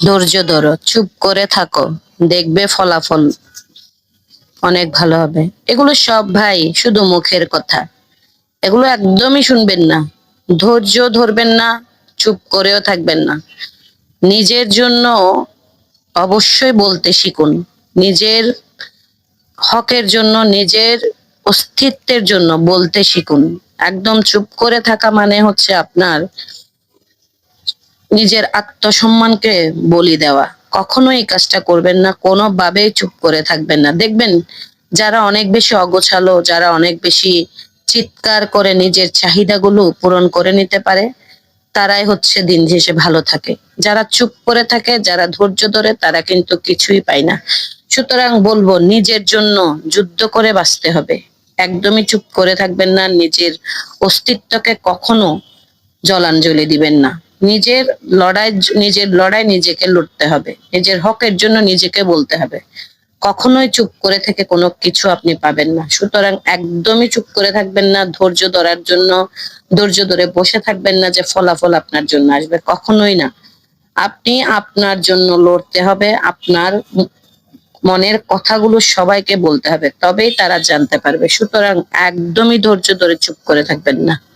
ধৈর্য ধরো, চুপ করে থাকো, দেখবে ফলাফল অনেক ভালো হবে। এগুলো সব ভাই শুধু মুখের কথা। এগুলো একদমই শুনবেন না। ধৈর্য ধরবেন না, চুপ করেও থাকবেন না। নিজের জন্য অবশ্যই বলতে শিখুন। নিজের হকের জন্য, নিজের অস্তিত্বের জন্য বলতে শিখুন। একদম চুপ করে থাকা মানে হচ্ছে আপনার নিজের আত্মসম্মানকে বলি দেওয়া। কখনো এই কাজটা করবেন না, কোনোভাবেই চুপ করে থাকবেন না। দেখবেন যারা অনেক বেশি অগোছালো, যারা অনেক বেশি চিৎকার করে নিজের চাহিদাগুলো পূরণ করে নিতে পারে, তারাই হচ্ছে দিন শেষে ভালো থাকে। যারা চুপ করে থাকে, যারা ধৈর্য ধরে, তারা কিন্তু কিছুই পায় না। সুতরাং বলব, নিজের জন্য যুদ্ধ করে বাঁচতে হবে। একদমই চুপ করে থাকবেন না, নিজের অস্তিত্বকে কখনো জলাঞ্জলি দিবেন না। নিজের লড়াই নিজের লড়াই নিজেকে লড়তে হবে। নিজের হকের জন্য নিজেকে বলতে হবে। কখনোই চুপ করে থেকে কোনো কিছু আপনি পাবেন না। সুতরাং একদমই চুপ করে থাকবেন না, ধৈর্য ধরার জন্য, ধৈর্য ধরে বসে থাকবেন না যে ফলাফল আপনার জন্য আসবে। কখনোই না। আপনি আপনার জন্য লড়তে হবে, আপনার মনের কথাগুলো সবাইকে বলতে হবে, তবেই তারা জানতে পারবে। সুতরাং একদমই ধৈর্য ধরে চুপ করে থাকবেন না।